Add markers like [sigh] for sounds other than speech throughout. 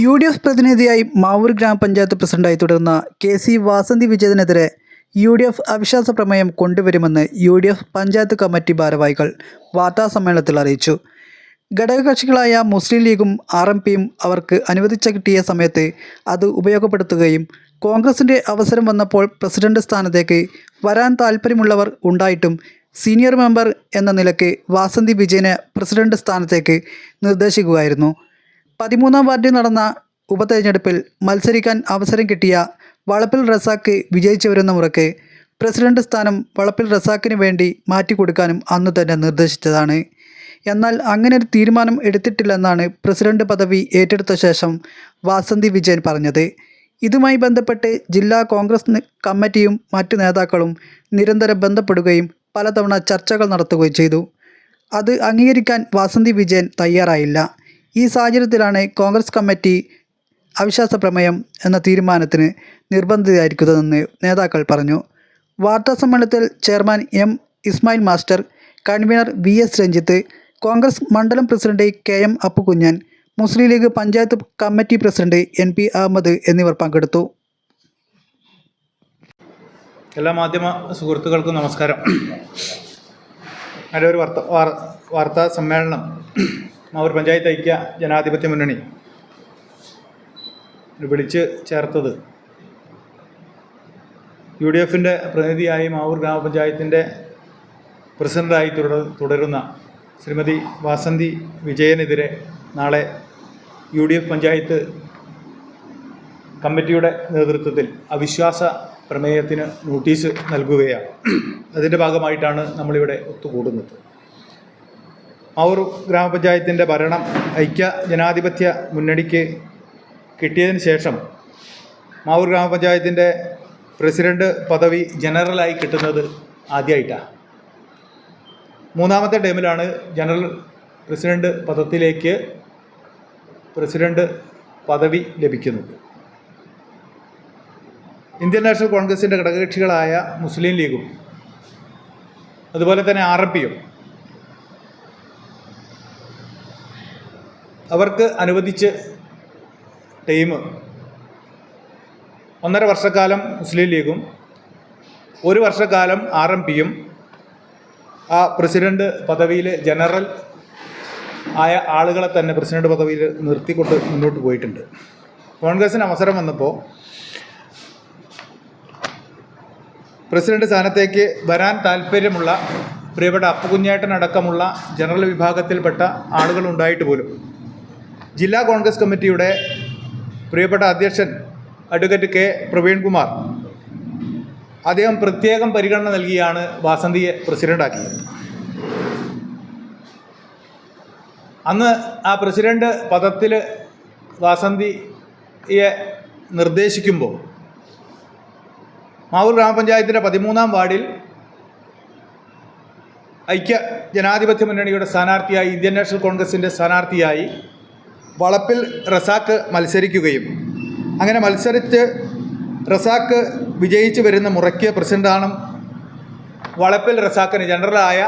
U D F പ്രതിനിധിയായി മാവൂർ ഗ്രാമപഞ്ചായത്ത് പ്രസിഡന്റായി തുടർന്ന കെ സി വാസന്തി വിജയനെതിരെ യു ഡി എഫ് അവിശ്വാസ പ്രമേയം കൊണ്ടുവരുമെന്ന് U D F panchayat committee ഭാരവാഹികൾ വാർത്താസമ്മേളനത്തിൽ അറിയിച്ചു. ഘടകകക്ഷികളായ മുസ്ലിം ലീഗും ആർ എം പിയും അവർക്ക് അനുവദിച്ച കിട്ടിയ സമയത്ത് അത് ഉപയോഗപ്പെടുത്തുകയും കോൺഗ്രസിന്റെ അവസരം വന്നപ്പോൾ പ്രസിഡന്റ് സ്ഥാനത്തേക്ക് വരാൻ താൽപ്പര്യമുള്ളവർ ഉണ്ടായിട്ടും സീനിയർ മെമ്പർ എന്ന നിലയ്ക്ക് വാസന്തി വിജയനെ പ്രസിഡന്റ് സ്ഥാനത്തേക്ക് നിർദ്ദേശിക്കുകയായിരുന്നു. പതിമൂന്നാം വാർഡിൽ നടന്ന ഉപതെരഞ്ഞെടുപ്പിൽ മത്സരിക്കാൻ അവസരം കിട്ടിയ വളപ്പിൽ റസാക്ക് വിജയിച്ചു വരുന്ന മുറയ്ക്ക് പ്രസിഡന്റ് സ്ഥാനം വളപ്പിൽ റസാക്കിന് വേണ്ടി മാറ്റിക്കൊടുക്കാനും അന്ന് തന്നെ നിർദ്ദേശിച്ചതാണ്. എന്നാൽ അങ്ങനെ ഒരു തീരുമാനം എടുത്തിട്ടില്ലെന്നാണ് പ്രസിഡന്റ് പദവി ഏറ്റെടുത്ത ശേഷം വാസന്തി വിജയൻ പറഞ്ഞത്. ഇതുമായി ബന്ധപ്പെട്ട് ജില്ലാ കോൺഗ്രസ് കമ്മിറ്റിയും മറ്റു നേതാക്കളും നിരന്തരം ബന്ധപ്പെടുകയും പലതവണ ചർച്ചകൾ നടത്തുകയും ചെയ്തു. അത് അംഗീകരിക്കാൻ വാസന്തി വിജയൻ തയ്യാറായില്ല. ഈ സാഹചര്യത്തിലാണ് കോൺഗ്രസ് കമ്മിറ്റി അവിശ്വാസ പ്രമേയം എന്ന തീരുമാനത്തിന് നിർബന്ധിതരായിരിക്കുന്നതെന്ന് നേതാക്കൾ പറഞ്ഞു. വാർത്താ സമ്മേളനത്തിൽ chairman M Ismail master convener V S Ranjith Congress മണ്ഡലം president K M Appukunjan Muslim League panchayat committee president N P Ahammed എന്നിവർ പങ്കെടുത്തു. എല്ലാ മാധ്യമ സുഹൃത്തുക്കൾക്കും നമസ്കാരം. [clears throat] നല്ലൊരു വാർത്ത വാർത്താ സമ്മേളനം മാവൂർ പഞ്ചായത്ത് ഐക്യ ജനാധിപത്യ മുന്നണി വിളിച്ച് ചേർത്തത്. യു ഡി എഫിന്റെ പ്രതിനിധിയായി മാവൂർ ഗ്രാമപഞ്ചായത്തിന്റെ പ്രസിഡന്റായി തുടർ തുടരുന്ന ശ്രീമതി വാസന്തി വിജയനെതിരെ നാളെ യു ഡി എഫ് പഞ്ചായത്ത് കമ്മിറ്റിയുടെ നേതൃത്വത്തിൽ അവിശ്വാസ പ്രമേയത്തിന് നോട്ടീസ് നൽകുകയാണ്. അതിന്റെ ഭാഗമായിട്ടാണ് നമ്മളിവിടെ ഒത്തുകൂടുന്നത്. മാവൂർ ഗ്രാമപഞ്ചായത്തിന്റെ ഭരണം ഐക്യ ജനാധിപത്യ മുന്നണിക്ക് കിട്ടിയതിന് ശേഷം മാവൂർ ഗ്രാമപഞ്ചായത്തിന്റെ പ്രസിഡന്റ് പദവി ജനറലായി കിട്ടുന്നത് ആദ്യമായിട്ടാണ് മൂന്നാമത്തെ ടൈമിലാണ് ജനറൽ പ്രസിഡന്റ് പദത്തിലേക്ക് പ്രസിഡന്റ് പദവി ലഭിക്കുന്നത്. ഇന്ത്യൻ നാഷണൽ കോൺഗ്രസിന്റെ ഘടകകക്ഷികളായ മുസ്ലിം ലീഗും അതുപോലെ തന്നെ ആർ എം പിയും അവർക്ക് അനുവദിച്ച് ടീം ഒന്നര വർഷക്കാലം മുസ്ലിം ലീഗും ഒരു വർഷക്കാലം ആർ എം പിയും ആ പ്രസിഡന്റ് പദവിയിൽ ജനറൽ ആയ ആളുകളെ തന്നെ പ്രസിഡന്റ് പദവിയിൽ നിർത്തിക്കൊണ്ട് മുന്നോട്ട് പോയിട്ടുണ്ട്. കോൺഗ്രസിന് അവസരം വന്നപ്പോൾ പ്രസിഡന്റ് സ്ഥാനത്തേക്ക് വരാൻ താല്പര്യമുള്ള പ്രിയപ്പെട്ട അപ്പുകുഞ്ഞേട്ടനടക്കമുള്ള ജനറൽ വിഭാഗത്തിൽപ്പെട്ട ആളുകളുണ്ടായിട്ട് പോലും ജില്ലാ കോൺഗ്രസ് കമ്മിറ്റിയുടെ പ്രിയപ്പെട്ട അധ്യക്ഷൻ അഡ്വക്കേറ്റ് കെ പ്രവീൺകുമാർ അദ്ദേഹം പ്രത്യേകം പരിഗണന നൽകിയാണ് വാസന്തിയെ പ്രസിഡന്റാക്കിയത് അന്ന് ആ പ്രസിഡന്റ് പദത്തിൽ വാസന്തിയെ നിർദ്ദേശിക്കുമ്പോൾ മാവൂർ ഗ്രാമപഞ്ചായത്തിന്റെ പതിമൂന്നാം വാർഡിൽ ഐക്യ ജനാധിപത്യ മുന്നണിയുടെ സ്ഥാനാർത്ഥിയായി ഇന്ത്യൻ നാഷണൽ കോൺഗ്രസിന്റെ സ്ഥാനാർത്ഥിയായി വളപ്പിൽ റസാക്ക് മത്സരിക്കുകയും. അങ്ങനെ മത്സരിച്ച് റസാക്ക് വിജയിച്ചു വരുന്ന മുറയ്ക്ക് പ്രസിഡന്റാണ് വളപ്പിൽ റസാക്കിന് ജനറലായ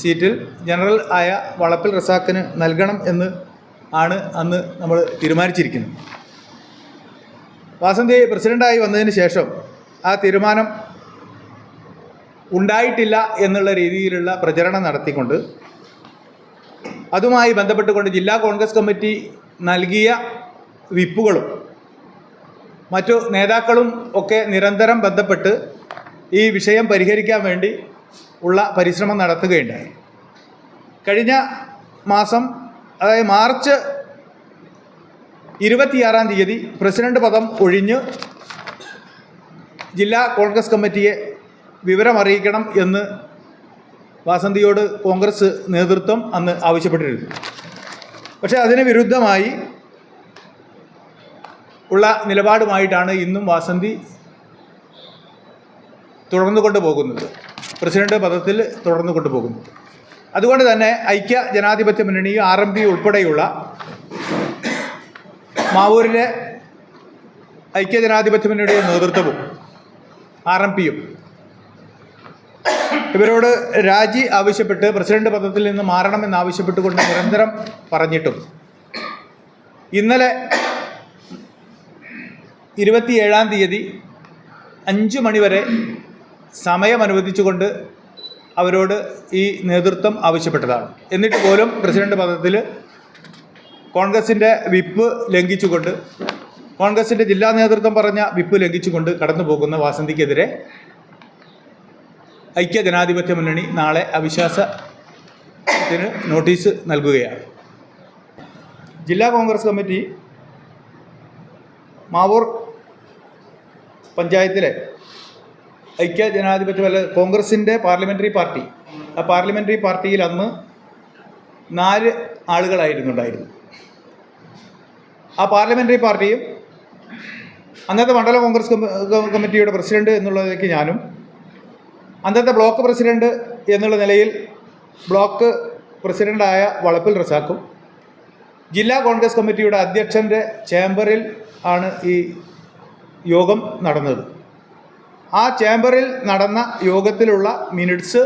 സീറ്റിൽ ജനറൽ ആയ വളപ്പിൽ റസാക്കിന് നൽകണം എന്ന് ആണ് അന്ന് നമ്മൾ തീരുമാനിച്ചിരിക്കുന്നത്. വാസന്തി പ്രസിഡന്റായി വന്നതിന് ശേഷം ആ തീരുമാനം ഉണ്ടായിട്ടില്ല എന്നുള്ള രീതിയിലുള്ള പ്രചരണം നടത്തിക്കൊണ്ട് അതുമായി ബന്ധപ്പെട്ടുകൊണ്ട് ജില്ലാ കോൺഗ്രസ് കമ്മിറ്റി നൽകിയ വിപ്പുകളും മറ്റു നേതാക്കളും ഒക്കെ നിരന്തരം ബന്ധപ്പെട്ട് ഈ വിഷയം പരിഹരിക്കാൻ വേണ്ടി ഉള്ള പരിശ്രമം നടത്തുകയുണ്ടായി. കഴിഞ്ഞ മാസം അതായത് മാർച്ച് ഇരുപത്തിയാറാം തീയതി പ്രസിഡന്റ് പദം ഒഴിഞ്ഞ് ജില്ലാ കോൺഗ്രസ് കമ്മിറ്റിയെ വിവരമറിയിക്കണം എന്ന് വാസന്തിയോട് കോൺഗ്രസ് നേതൃത്വം അന്ന് ആവശ്യപ്പെട്ടിരുന്നു. പക്ഷേ അതിന് വിരുദ്ധമായി ഉള്ള നിലപാടുമായിട്ടാണ് ഇന്നും വാസന്തി തുടർന്നു കൊണ്ടുപോകുന്നത് പ്രസിഡന്റ് പദത്തിൽ തുടർന്നു കൊണ്ടുപോകുന്നത് അതുകൊണ്ട് തന്നെ ഐക്യ ജനാധിപത്യ മുന്നണിയും ആർ എം പി ഉൾപ്പെടെയുള്ള മാവൂരിലെ ഐക്യ ജനാധിപത്യ മുന്നണിയുടെ നേതൃത്വവും ആർ എം പിയും ഇവരോട് രാജി ആവശ്യപ്പെട്ട് പ്രസിഡന്റ് പദത്തിൽ നിന്ന് മാറണമെന്ന് ആവശ്യപ്പെട്ടുകൊണ്ട് നിരന്തരം പറഞ്ഞിട്ടും. ഇന്നലെ ഇരുപത്തിയേഴാം തീയതി അഞ്ച് മണിവരെ സമയം അനുവദിച്ചുകൊണ്ട് അവരോട് ഈ നേതൃത്വം ആവശ്യപ്പെട്ടതാണ്. എന്നിട്ട് പോലും പ്രസിഡന്റ് പദത്തിൽ കോൺഗ്രസിന്റെ വിപ്പ് ലംഘിച്ചുകൊണ്ട് കോൺഗ്രസിന്റെ ജില്ലാ നേതൃത്വം പറഞ്ഞ വിപ്പ് ലംഘിച്ചുകൊണ്ട് കടന്നു പോകുന്ന വാസന്തിക്കെതിരെ ഐക്യ ജനാധിപത്യ മുന്നണി നാളെ അവിശ്വാസത്തിന് നോട്ടീസ് നൽകുകയാണ്. ജില്ലാ കോൺഗ്രസ് കമ്മിറ്റി മാവൂർ പഞ്ചായത്തിലെ ഐക്യ ജനാധിപത്യ അല്ല കോൺഗ്രസിന്റെ പാർലമെന്ററി പാർട്ടി. ആ പാർലമെന്ററി പാർട്ടിയിൽ അന്ന് നാല് ആളുകളായിരുന്നു ഉണ്ടായിരുന്നു ആ പാർലമെന്ററി പാർട്ടിയും അന്നത്തെ മണ്ഡല കോൺഗ്രസ് കമ്മിറ്റിയുടെ പ്രസിഡന്റ് എന്നുള്ളതിലേക്ക് ഞാനും അന്നത്തെ ബ്ലോക്ക് പ്രസിഡന്റ് എന്നുള്ള നിലയിൽ ബ്ലോക്ക് പ്രസിഡന്റായ വളപ്പിൽ റസാക്കും ജില്ലാ കോൺഗ്രസ് കമ്മിറ്റിയുടെ അധ്യക്ഷന്റെ ചേംബറിൽ ആണ് ഈ യോഗം നടന്നത്. ആ ചേംബറിൽ നടന്ന യോഗത്തിലുള്ള മിനിറ്റ്സ്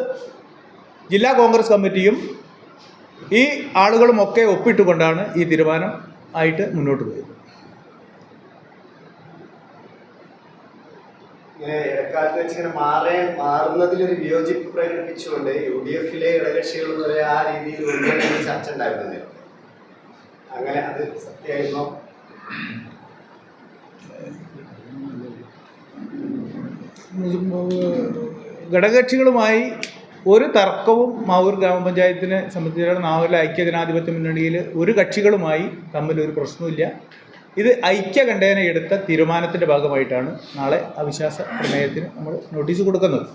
ജില്ലാ കോൺഗ്രസ് കമ്മിറ്റിയും ഈ ആളുകളുമൊക്കെ ഒപ്പിട്ടുകൊണ്ടാണ് ഈ തീരുമാനം ആയിട്ട് മുന്നോട്ട് പോയത്. ഇങ്ങനെ ഇടക്കാലത്ത് വെച്ച് ഇങ്ങനെ മാറേ മാറുന്നതിലൊരു വിയോജിപ്പ് പ്രകടിപ്പിച്ചുകൊണ്ട് യു ഡി എഫിലെ ഘടകകക്ഷികൾ വരെ ആ രീതിയിൽ ഒരു ചർച്ച ഉണ്ടായിരുന്നത് അങ്ങനെ അത് സത്യമായിരുന്നു? ഘടകകക്ഷികളുമായി ഒരു തർക്കവും മാവൂർ ഗ്രാമപഞ്ചായത്തിനെ സംബന്ധിച്ചിടത്തോളം നാവിലെ ഐക്യ ജനാധിപത്യ മുന്നണിയിൽ ഒരു കക്ഷികളുമായി തമ്മിൽ ഒരു പ്രശ്നവുമില്ല. ഇത് ഐക്യകണ്ഠേന എടുത്ത തീരുമാനത്തിന്റെ ഭാഗമായിട്ടാണ് നാളെ അവിശ്വാസ പ്രമേയത്തിന് നമ്മൾ നോട്ടീസ് കൊടുക്കുന്നത്.